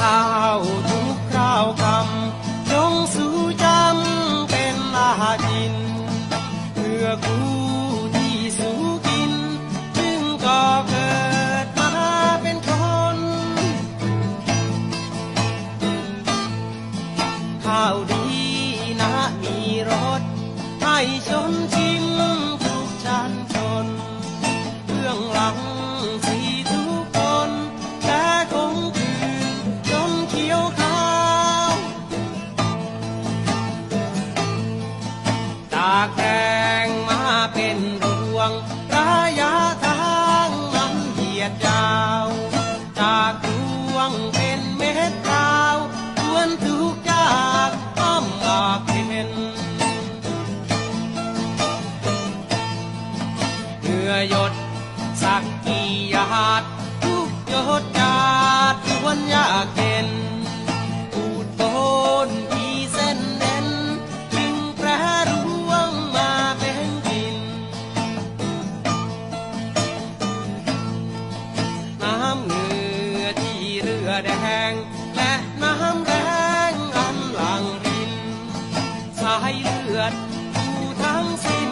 ข้าวทุกคราวคำจงสู่จำเป็นอาจินเพื่อกูที่สู้กิน จึงก็เกิดมาเป็นคนข้าวดีนะมีรสให้ชนชิมทุกชั้นชนเบื้องหลัง จากแรงมาเป็นรวง ระยะทางนั้นเหยียดยาว จากดวงเป็นเม็ดกาวทวนทุกจากอ้อมออกเห็นเหงื่อหยดสักกี่หยาด แดง และน้ำแดงอันหลังริน สายเลือดผู้ทั้งสิ้น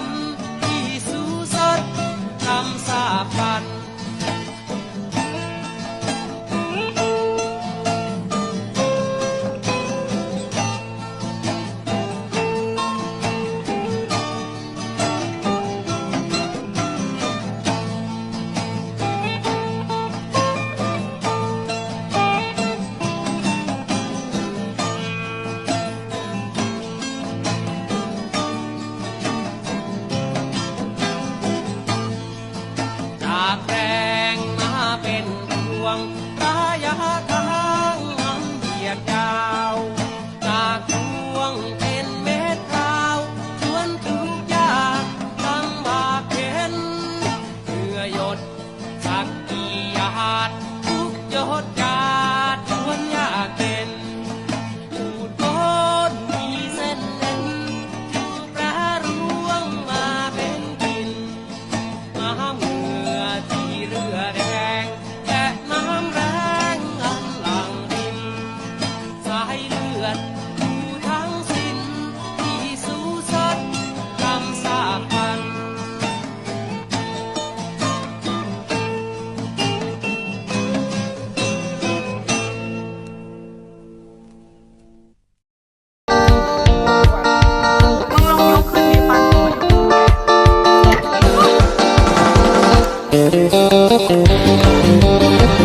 สักกี่หยาดทุกหยด ตัวอยู่